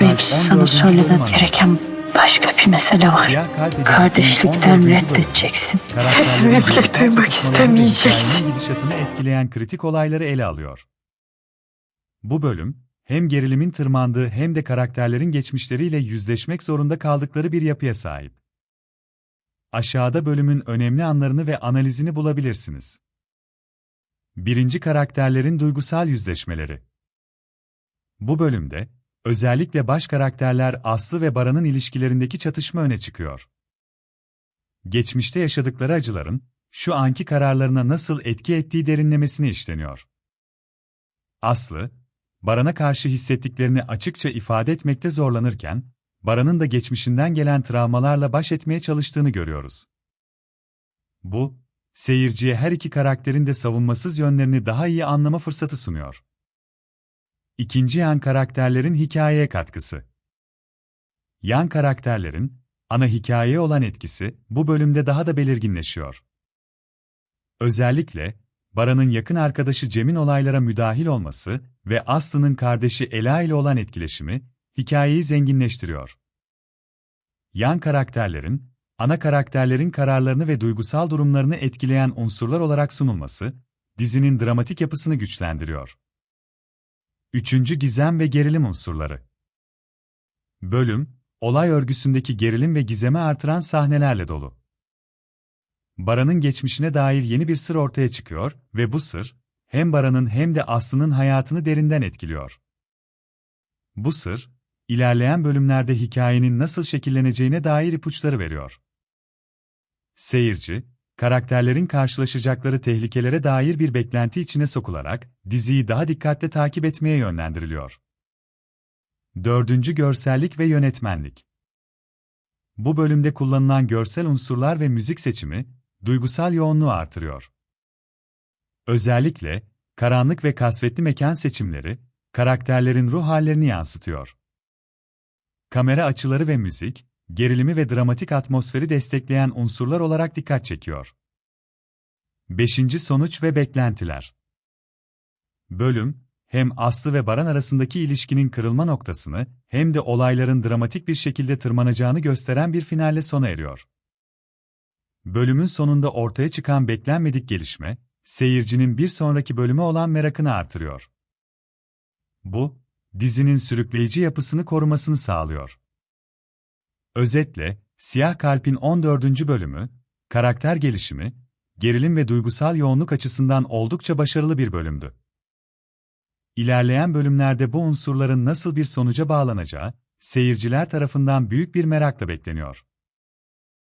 Benim sana 14. bölüm söylemem gereken başka bir mesele var. Kardeşlikten 14. bölümü. reddedeceksin. Sesimi bile duymak istemeyeceksin. gidişatını etkileyen kritik olayları ele alıyor. Bu bölüm, hem gerilimin tırmandığı hem de karakterlerin geçmişleriyle yüzleşmek zorunda kaldıkları bir yapıya sahip. Aşağıda bölümün önemli anlarını ve analizini bulabilirsiniz. Birinci karakterlerin duygusal yüzleşmeleri. Bu bölümde, özellikle baş karakterler Aslı ve Baran'ın ilişkilerindeki çatışma öne çıkıyor. Geçmişte yaşadıkları acıların, şu anki kararlarına nasıl etki ettiği derinlemesine işleniyor. Aslı, Baran'a karşı hissettiklerini açıkça ifade etmekte zorlanırken, Baran'ın da geçmişinden gelen travmalarla baş etmeye çalıştığını görüyoruz. Bu, seyirciye her iki karakterin de savunmasız yönlerini daha iyi anlama fırsatı sunuyor. İkinci yan karakterlerin hikayeye katkısı. Yan karakterlerin, ana hikayeye olan etkisi bu bölümde daha da belirginleşiyor. Özellikle, Baran'ın yakın arkadaşı Cem'in olaylara müdahil olması ve Aslı'nın kardeşi Ela ile olan etkileşimi, hikayeyi zenginleştiriyor. Yan karakterlerin, ana karakterlerin kararlarını ve duygusal durumlarını etkileyen unsurlar olarak sunulması, dizinin dramatik yapısını güçlendiriyor. Üçüncü gizem ve gerilim unsurları. Bölüm, olay örgüsündeki gerilim ve gizemi artıran sahnelerle dolu. Baran'ın geçmişine dair yeni bir sır ortaya çıkıyor ve bu sır, hem Baran'ın hem de Aslı'nın hayatını derinden etkiliyor. Bu sır, ilerleyen bölümlerde hikayenin nasıl şekilleneceğine dair ipuçları veriyor. Seyirci, karakterlerin karşılaşacakları tehlikelere dair bir beklenti içine sokularak, diziyi daha dikkatle takip etmeye yönlendiriliyor. Dördüncü görsellik ve yönetmenlik. Bu bölümde kullanılan görsel unsurlar ve müzik seçimi, duygusal yoğunluğu artırıyor. Özellikle, karanlık ve kasvetli mekan seçimleri, karakterlerin ruh hallerini yansıtıyor. Kamera açıları ve müzik, gerilimi ve dramatik atmosferi destekleyen unsurlar olarak dikkat çekiyor. 5. Sonuç ve beklentiler. Bölüm, hem Aslı ve Baran arasındaki ilişkinin kırılma noktasını, hem de olayların dramatik bir şekilde tırmanacağını gösteren bir finalle sona eriyor. Bölümün sonunda ortaya çıkan beklenmedik gelişme, seyircinin bir sonraki bölüme olan merakını artırıyor. Bu, dizinin sürükleyici yapısını korumasını sağlıyor. Özetle, Siyah Kalp'in 14. bölümü, karakter gelişimi, gerilim ve duygusal yoğunluk açısından oldukça başarılı bir bölümdü. İlerleyen bölümlerde bu unsurların nasıl bir sonuca bağlanacağı, seyirciler tarafından büyük bir merakla bekleniyor.